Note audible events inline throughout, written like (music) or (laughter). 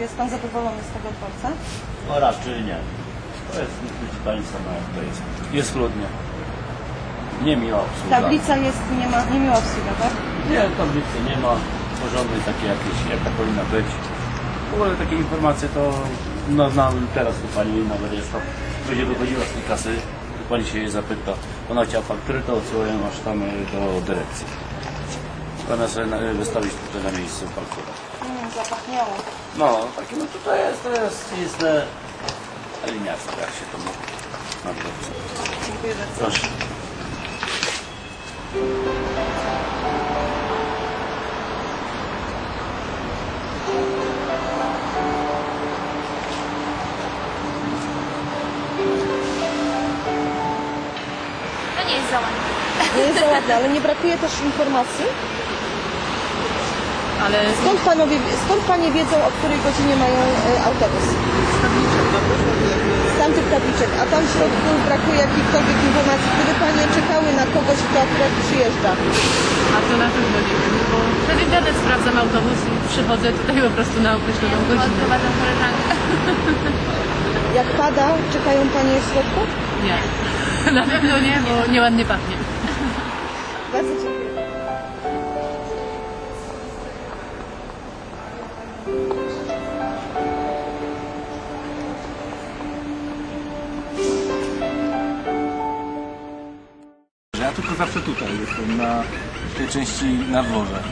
jest Pan zadowolony z tego dworca? No raczej nie. To jest, widzi Pani sama jak to jest. Jest chludnie. Niemiła obsługa. Tablica jest, nie ma, nie miała obsługa, tak? Nie, tablicy nie ma. Porządnej takiej jakiejś, jaka powinna być. W ogóle takie informacje to no, znam teraz tu Pani nawet jest to. Będzie wychodziła z tej kasy, to Pani się jej zapyta. Ona chciała faktury, to odsyłają aż tam y, do dyrekcji. Ona sobie na- wystawić tutaj na miejscu fakturę. Zapachniało. No, takie no tutaj jest, to jest istne liniarstwo, jak się to mówi. Dziękuję bardzo. Proszę. To nie jest za ładne. Nie jest za ładne, ale nie brakuje też informacji. Ale Skąd, panowie, skąd Panie wiedzą, o której godzinie mają e, autobus? Z tamtych tabliczek. A tam w środku brakuje jakichkolwiek informacji. Gdyby Panie czekały na kogoś, kto akurat przyjeżdża. a to na pewno nie wiem, bo przez internet sprawdzam autobus i przychodzę tutaj po prostu na określoną godzinę. Odprowadzam koleżankę. (laughs) Jak pada, czekają Panie w środku? Nie. (laughs) Na pewno nie, bo nieładnie pachnie. Bardzo dziękuję. Tylko zawsze tutaj jestem, na tej części na dworze.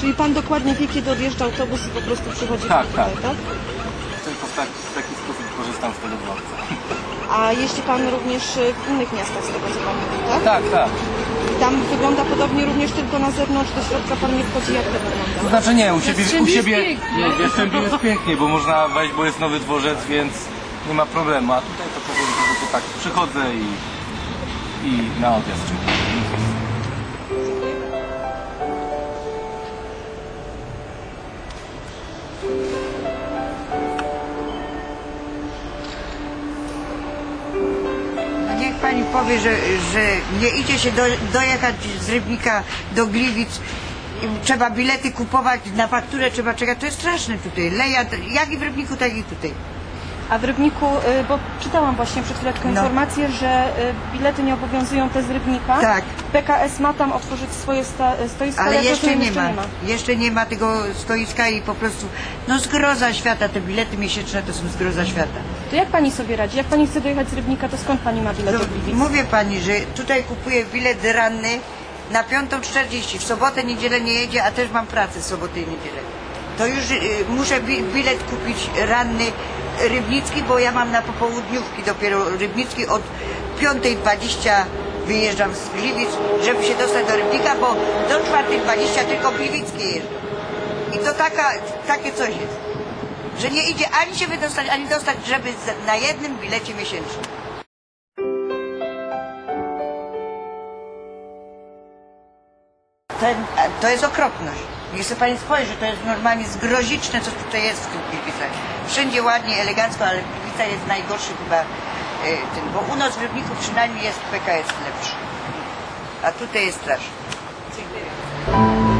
Czyli Pan dokładnie wie, kiedy odjeżdża autobus i po prostu przychodzi Tak, tutaj, tak. tak? Tylko w, tak, w taki sposób korzystam z tego dworca. A jeździ Pan również e, w innych miastach, z tego co Pan mówi, tak? Tak, tak. I tam wygląda podobnie również tylko na zewnątrz, do środka Pan nie wchodzi, jak to To wygląda? znaczy nie, u siebie, u siebie pięknie. nie, w Jastrzębiu jest pięknie, bo można wejść, bo jest nowy dworzec, więc nie ma problemu. A tutaj to powiem, że tylko tak przychodzę i, i na odjazd Niech pani powie, że, że nie idzie się do, dojechać z Rybnika do Gliwic. i Trzeba bilety kupować, na fakturę trzeba czekać. To jest straszne tutaj. Leja, jak i w Rybniku, tak i tutaj. A w Rybniku, y, bo czytałam właśnie przed chwileczką No. informację, że y, bilety nie obowiązują te z Rybnika. Tak. PKS ma tam otworzyć swoje sta, y, stoisko, Ale jak jeszcze rozumiem, nie ma. Jeszcze nie ma tego stoiska i po prostu, no zgroza świata. Te bilety miesięczne to są zgroza świata. To jak Pani sobie radzi? Jak Pani chce dojechać z Rybnika, to skąd Pani ma bilet No, do Gliwic? mówię pani, że tutaj kupuję bilet ranny na 5.40. W sobotę, niedzielę nie jedzie, a też mam pracę w sobotę i niedzielę. To już y, muszę bi bilet kupić ranny rybnicki, bo ja mam na popołudniówki dopiero rybnicki od 5.20 wyjeżdżam z Gliwic, żeby się dostać do Rybnika, bo do 4.20 tylko Gliwickie jeżdżą. I to taka, takie coś jest. Że nie idzie ani się wydostać, ani dostać, żeby na jednym bilecie miesięcznym. A to jest okropność. Niech sobie pani spojrzy, to jest normalnie zgroziczne, co tutaj jest w tych Gliwicach. Wszędzie ładnie, elegancko, ale Gliwica jest najgorszy chyba e, ten, bo u nas w Rybniku przynajmniej jest PKS lepszy. A tutaj jest strasznie. Dziękuję.